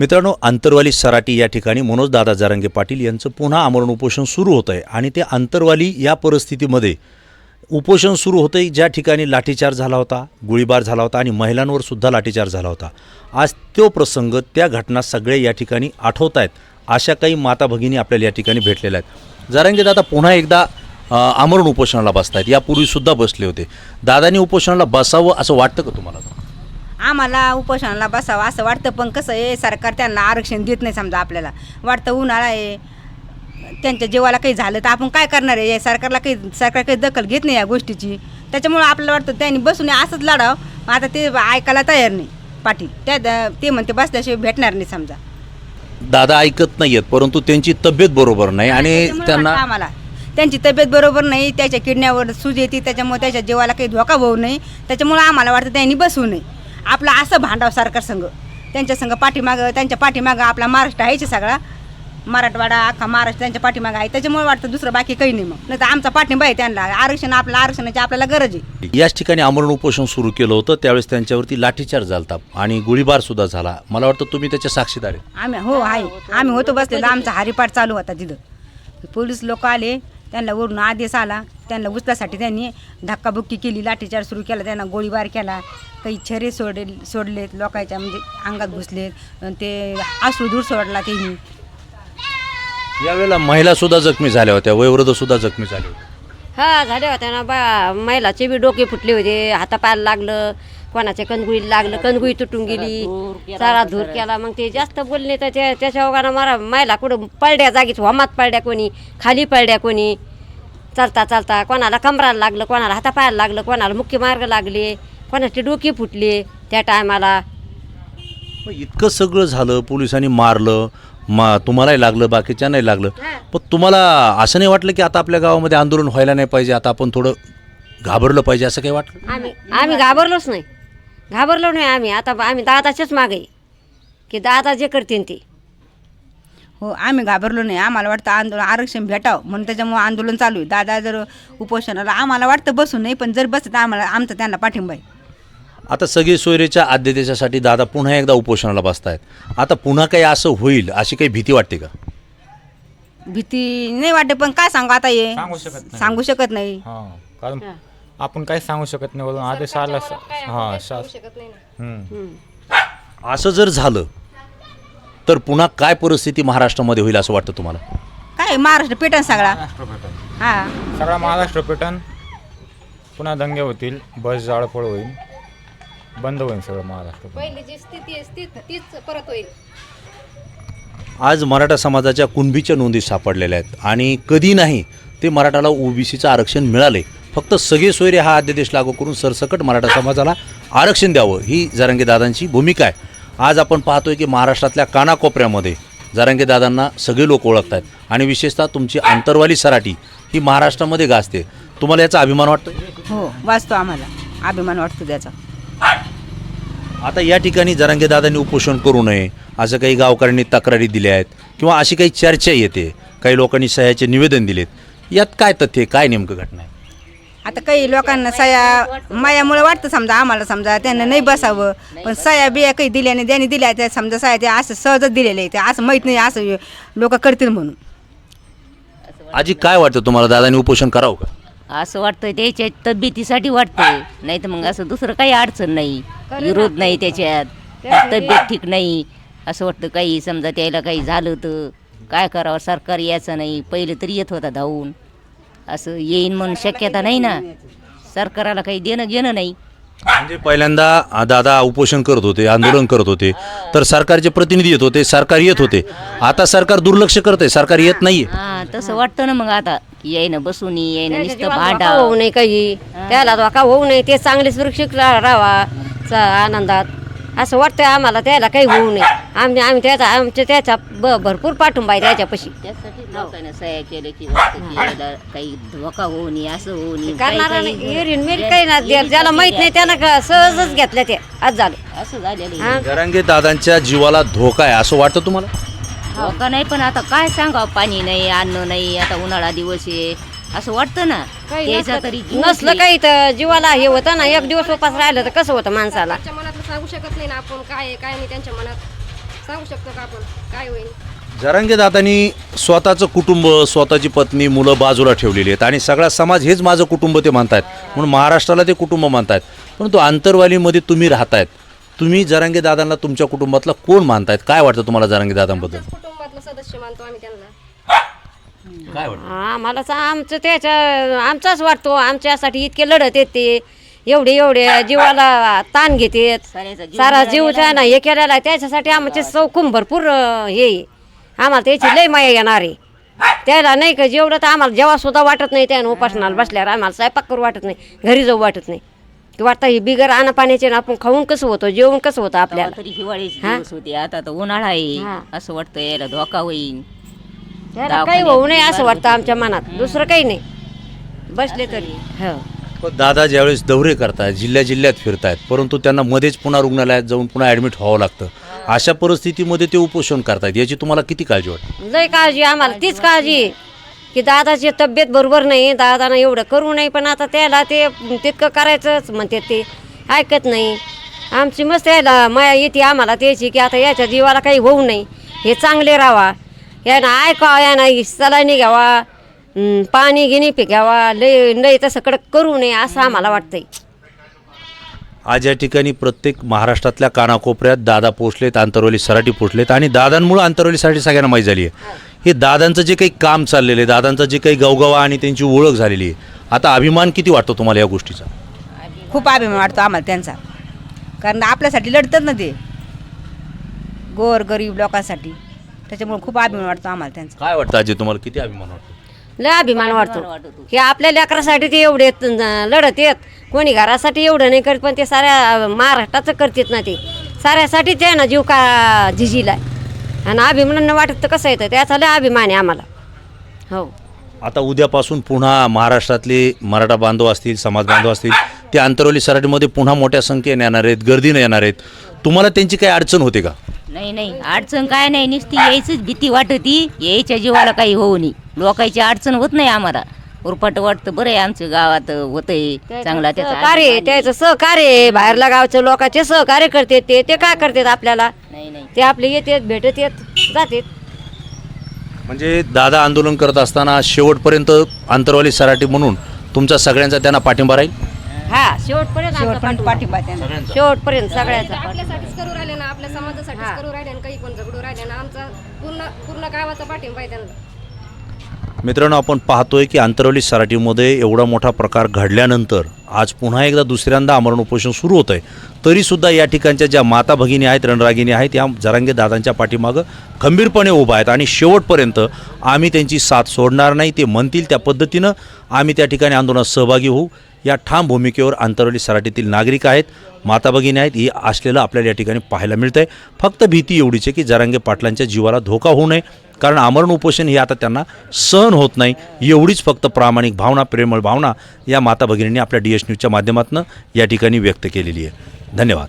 मित्रांनो आंतरवाली सराटी या ठिकाणी मनोज दादा जारंगे पाटील यांचं पुन्हा आमरण उपोषण सुरू होतं आहे आणि ते आंतरवाली या परिस्थितीमध्ये उपोषण सुरू होतं ज्या ठिकाणी लाठीचार झाला होता गोळीबार झाला होता आणि महिलांवर सुद्धा लाठीचार झाला होता. आज तो प्रसंग त्या घटना सगळे या ठिकाणी आठवत आहेत अशा काही माता भगिनी आपल्याला या ठिकाणी भेटलेल्या आहेत. जारंगे दादा पुन्हा एकदा आमरण उपोषणाला बसतायत. यापूर्वीसुद्धा बसले होते. दादानी उपोषणाला बसावं असं वाटतं का तुम्हाला? आम्हाला उपोषणाला बसावं असं वाटतं पण कसं आहे सरकार त्यांना आरक्षण देत नाही समजा आपल्याला. वाटतं उन्हाळा आहे त्यांच्या जीवाला काही झालं तर आपण काय करणार आहे? सरकारला काही सरकार काही दखल घेत नाही या गोष्टीची. त्याच्यामुळं आपल्याला वाटतं त्यांनी बसून असंच लढावं. आता ते ऐकायला तयार नाही पाटील. त्या ते म्हणते बसल्याशिवाय भेटणार नाही समजा. दादा ऐकत नाही आहेत परंतु त्यांची तब्येत बरोबर नाही आणि त्यांना आम्हाला. त्यांची तब्येत बरोबर नाही त्याच्या किडण्यावर सूज येते त्याच्यामुळे त्याच्या जीवाला काही धोका होऊ नये. त्याच्यामुळं आम्हाला वाटतं त्यांनी बसवू नये. आपलं असं भांडाव सरकार संघ. त्यांच्या संघ पाठीमागं त्यांच्या पाठीमागं आपला महाराष्ट्र आहेच सगळा. मराठवाडा अख्खा महाराष्ट्र त्यांच्या पाठीमागं आहे. त्याच्यामुळे वाटतं दुसरं बाकी काही नाही मग. नाही तर आमचा पाठिंबा आहे त्यांना. आरक्षण आपलं आरक्षणाची आपल्याला गरज आहे. याच ठिकाणी आमरण उपोषण सुरू केलं होतं. त्यावेळेस त्यांच्यावरती लाठीचार्ज झालता आणि गोळीबार सुद्धा झाला. मला वाटतं तुम्ही त्याच्या साक्षीदार आहे. आम्ही हो आहे. आम्ही होतो बसलेलो. आमचा हरिपाठ चालू होता तिथं. पोलीस लोक आले. त्यांना वरून आदेश आला. त्यांना उचलासाठी त्यांनी धक्काबुक्की केली लाठीचार्ज सुरू केला त्यांना गोळीबार केला. काही छरे सोडले सोडलेत लोकांच्या म्हणजे अंगात घुसलेत. ते अश्रू दूर सोडला त्यांनी. यावेळेला महिला सुद्धा जखमी झाल्या होत्या वयोवृद्ध सुद्धा जखमी झाले होते. हा झाल्या होत्या ना बा महिलाचे बी डोके फुटले होते हातापायाला लागलं. कोणाच्या कणगुळीला लागलं कणगुळी तुटून गेली. सारा धूर केला. मग ते जास्त बोलले तर त्या त्याच्या ओघानं मला महिला कुठं पळड्या जागीच होमात पळड्या कोणी खाली पळड्या कोणी. चालता चालता कोणाला कमराला लागलं कोणाला हातापायाला लागलं कोणाला मुख्य मार्ग लागले कोणाचे डोके फुटले त्या टायमाला. इतकं सगळं झालं पोलिसांनी मारलं मा तुम्हालाही लागलं बाकीच्या नाही लागलं पण तुम्हाला असं नाही वाटलं की आता आपल्या गावामध्ये आंदोलन व्हायला नाही पाहिजे आता आपण थोडं घाबरलं पाहिजे असं काही वाटलं? आम्ही आम्ही घाबरलोच नाही. घाबरलो नाही आम्ही. आता आम्ही दादाच्याच मागे आहे. की दादा जे करतील ते. हो आम्ही घाबरलो नाही. आम्हाला वाटतं आंदोलन आरक्षण भेटावं. म्हणून त्याच्यामुळे आंदोलन चालू आहे. दादा जर उपोषणाला आम्हाला वाटतं बसू नाही पण जर बसत आम्हाला आमचा त्यांना पाठिंबा आहे. आता सगळे सोयरेच्या आद्यतेच्यासाठी दादा पुन्हा एकदा उपोषणाला बसतायत. आता पुन्हा काही असं होईल अशी काही भीती वाटते का? भीती नाही वाटते पण काय सांगू आता ये सांगू शकत नाही. सांगू शकत नाही. हा कारण आपण काही सांगू शकत नाही वरून आदेश आला हा शास हम्म. असं जर झालं तर पुन्हा काय परिस्थिती महाराष्ट्रामध्ये होईल असं वाटतं तुम्हाला? काय महाराष्ट्र पेटन सगळा? महाराष्ट्र पेटन. हा. सगळा महाराष्ट्र पेटन पुन्हा दंगे होतील बस जाळपोळ होईल बंद होईल सगळं महाराष्ट्र पेटन. पहिली जी स्थिती आहे ती- तीच परत होईल. आज मराठा समाजाच्या कुणबीच्या नोंदी सापडलेल्या आहेत आणि कधी नाही ते मराठाला ओबीसीचं आरक्षण मिळाले. फक्त सगळे सोयरे हा अध्यादेश लागू करून सरसकट मराठा समाजाला आरक्षण द्यावं ही जरांगे दादांची भूमिका आहे. आज आपण पाहतोय की महाराष्ट्रातल्या कानाकोपऱ्यामध्ये जरांगे दादांना सगळे लोक ओळखत आहेत आणि विशेषतः तुमची आंतरवाली सराटी ही महाराष्ट्रामध्ये गाजते. तुम्हाला याचा अभिमान वाटतो हो वाचतो आम्हाला. अभिमान वाटतो त्याचा. आता या ठिकाणी जरांगे दादांनी उपोषण करू नये असं काही गावकऱ्यांनी तक्रारी दिल्या आहेत किंवा अशी काही चर्चा येते काही लोकांनी सह्याचे निवेदन दिलेत. यात काय तथ्य? काय नेमकं घटना आहे? आता काही लोकांना सया मायामुळे वाटतं समजा आम्हाला समजा त्यांना नाही बसावं. पण सया बिया काही दिल्या नाही त्यांनी दिल्या त्या समजा सया त्या असं सहजच दिलेल्या आहे त्या असं माहीत नाही असं लोक करतील म्हणून. आजी काय वाटतं तुम्हाला? दादांनी उपोषण करावं का? असं वाटतंय त्याच्या तब्येतीसाठी वाटतंय. नाही तर मग असं दुसरं काही अडचण नाही. विरोध नाही त्याच्यात. तब्येत ठीक नाही. असं वाटतं काही समजा त्याला काही झालं तर काय करावं? सरकार यायचं नाही. पहिले तरी येत होता धावून. असं येईन म्हणून शक्यता नाही ना. सरकाराला काही देणं घेणं नाही. म्हणजे पहिल्यांदा आ, दादा उपोषण करत होते आंदोलन करत होते. तर सरकारचे प्रतिनिधी येत होते सरकार येत होते. आता सरकार दुर्लक्ष करते सरकार येत नाहीये. हा तसं वाटतं ना मग आता. येईन बसून येईन नुसतं भांडा होऊ नये काही. त्याला धोका होऊ नये ते चांगले सुरक्षित रा- राहावा चा आनंदात. असं वाटतंय आम्हाला त्याला काही होऊ नये. आम्ही आम्ही त्याचा आमच्या त्याचा ब भरपूर पाठिंबा आहे त्याच्यापाशी. त्यासाठी लोकांना सह्या केलं की वाटतं की याला काही धोका होऊ नये असं होऊ नये करणारा काही- नाही. एरीन मेरी काही ना द्या- ज्याला माहीत नाही त्यानं का- सहजच घेतलं ते आज झालं. असं झालेलं आहे. हा? जरांगे दादांच्या जीवाला धोका आहे असं वाटतं तुम्हाला? धोका नाही पण आता काय सांगावं? पाणी नाही अन्न नाही आता उन्हाळा दिवस आहे. असं वाटतं ना काही नसलं- तरी जीव नसलं. काही तर जीवाला हे होतं ना एक दिवस उपास राहिलं तर कसं होतं माणसाला? त्यांच्या मनातलं सांगू शकत नाही ना आपण काय आहे काय नाही त्यांच्या मनात. सांगू शकतो का आपण? काय होईल? जरांगे दादांनी स्वतःचं कुटुंब स्वतःची पत्नी मुलं बाजूला ठेवलेली आहेत. आणि सगळा समाज हेच माझं कुटुंब ते मानतायत. म्हणून महाराष्ट्राला ते कुटुंब मानतायत. परंतु आंतरवालीमध्ये तुम्ही राहतायत. तुम्ही जरांगे दादांना तुमच्या कुटुंबातला कोण मानतायत? काय वाटतं तुम्हाला जरांगे दादांबद्दल? कुटुंबातलं सदस्य मानतो आम्ही त्यांना. काय वाटतं आम्हाला सा- आमचं त्याच्या आमचाच वाटतो आमच्यासाठी इतके लढत येत. ते एवढे एवढे जीवाला ताण जीव सारा जीव गेला. त्यानं हे केलेला आहे त्याच्यासाठी आमचे चौकून भरपूर अं, हे आहे. आम्हाला त्याची लय माया येणार आहे. त्याला नाही का जेवढं तर आम्हाला जेव्हा सुद्धा वाटत नाही त्यानं उपासनाला बसल्यावर आम्हाला स्वयंपाक करू वाटत नाही घरी जाऊ वाटत नाही. की वाटतं हे बिगर आणा पाण्याचे ना आपण खाऊन कसं होतं जेवण कसं होतं आपल्याला? तरी हिवाळीचे हा? दिवस होते आता तर उन्हाळा आहे. हा. असं वाटतं यायला धोका होईल. त्याला काही होऊ नये असं वाटतं आमच्या मनात. दुसरं काही नाही. बसले तरी. हो. पण दादा ज्यावेळेस दौरे करतायत जिल्ह्या जिल्ह्यात फिरतायत परंतु त्यांना मध्येच पुन्हा रुग्णालयात जाऊन पुन्हा ॲडमिट व्हावं लागतं. अशा परिस्थितीमध्ये ते उपोषण करतायत. याची तुम्हाला किती काळजी वाटते? लय काळजी आम्हाला तीच काळजी आहे की दादाची तब्येत बरोबर नाही दादानं एवढं करू नये पण आता त्याला ते तितकं करायचंच म्हणते ते. ऐकत नाही. आमची मस्त यायला माया येते आम्हाला त्याची की आता याच्या जीवाला काही होऊ नये. हे चांगले राहावा यानं ऐकावा यानं सलाईनी घ्यावा हं, पाणी गिनी घ्यावा लय लय तसं कडक करू नये असं आम्हाला वाटतंय. आज या ठिकाणी प्रत्येक महाराष्ट्रातल्या कानाकोपऱ्यात दादा पोचलेत आंतरवली सराटी पोचलेत आणि दादांमुळे आंतरवली सराटी सगळ्यांना माहीत झाली आहे. हे दादांचं जे काही काम चाललेलं आहे दादांचं जे काही गवगवा आणि त्यांची ओळख झालेली आहे आता अभिमान किती वाटतो तुम्हाला या गोष्टीचा? खूप अभिमान वाटतो आम्हाला त्यांचा. कारण आपल्यासाठी लढतात ना ते. गोर गरीब लोकांसाठी. त्याच्यामुळे खूप अभिमान वाटतो आम्हाला त्यांचा. काय वाटतं अजय तुम्हाला किती अभिमान वाटतो? लय अभिमान वाटतो. की आपल्या लेकरासाठी ते एवढे लढत येत कोणी घरासाठी एवढं नाही करत पण ते साऱ्या महाराष्ट्राचं करतात ना ते. साऱ्यासाठी ते ना जीव का झिजीला आणि अभिमान वाटत तर कसं येतं त्याचा लय अभिमान आहे आम्हाला. हो. आता उद्यापासून पुन्हा महाराष्ट्रातले मराठा बांधव असतील समाज बांधव असतील ते आंतरवली सराटीमध्ये पुन्हा मोठ्या संख्येने येणार आहेत गर्दीनं येणार आहेत. तुम्हाला त्यांची काही अडचण होते का? नाही नाही. अडचण काय नाही. नुसती यायचीच भीती वाटती. यायच्या जीवाला काही होऊ नये. लोकांची अडचण होत नाही आम्हाला. उरपाट वाटतं बरं आहे आमच्या गावात होतंय. चांगला त्याचा सहकार्य अभिमान त्याचं सहकार्य आहे. बाहेरल्या गावच्या लोकांचे सहकार्य करतात ते. ते काय करतात आपल्याला. नाही नाही. ते आपले येतात भेटत येत जातात. म्हणजे दादा आंदोलन करत असताना शेवटपर्यंत आंतरवाली सराटी म्हणून तुमचा सगळ्यांचा त्यांना पाठिंबा राहील? हा शेवटपर्यंत आमचा शेवटपर्यंत पाठिंबा. पाठिंबा त्यांचा. शेवटपर्यंत सगळ्याचा आपल्यासाठीच करू राहिले ना आपल्या समाजासाठीच करू राहिले ना काही पण झगडू राहिले ना आमचा पूर्ण पूर्ण गावाचा पाठिंबा आहे त्यांना. मित्रांनो आपण पाहतोय की आंतरवली सराटीमध्ये एवढा मोठा प्रकार घडल्यानंतर आज पुन्हा एकदा दुसऱ्यांदा आमरण उपोषण सुरू होतं आहे तरीसुद्धा या ठिकाणच्या ज्या माता भगिनी आहेत रणरागिनी आहेत या जरांगे दादांच्या पाठीमागं खंबीरपणे उभा आहेत आणि शेवटपर्यंत आम्ही त्यांची साथ सोडणार नाही ते म्हणतील त्या पद्धतीनं आम्ही त्या ठिकाणी आंदोलनात सहभागी होऊ. या ठाम भूमिकेवर आंतरवली सराटीतील नागरिक आहेत. माता भगिनी आहेत. ही असलेलं आपल्याला या ठिकाणी पाहायला मिळतं आहे फक्त भीती एवढीच आहे की जरांगे पाटलांच्या जीवाला धोका होऊ नये. कारण आमरण उपोषण हे आता त्यांना सहन होत नाही. एवढीच फक्त प्रामाणिक भावना प्रेमळ भावना या माता भगिनींनी आपल्या डी एस न्यूजच्या माध्यमातून या ठिकाणी व्यक्त केलेली आहे. धन्यवाद.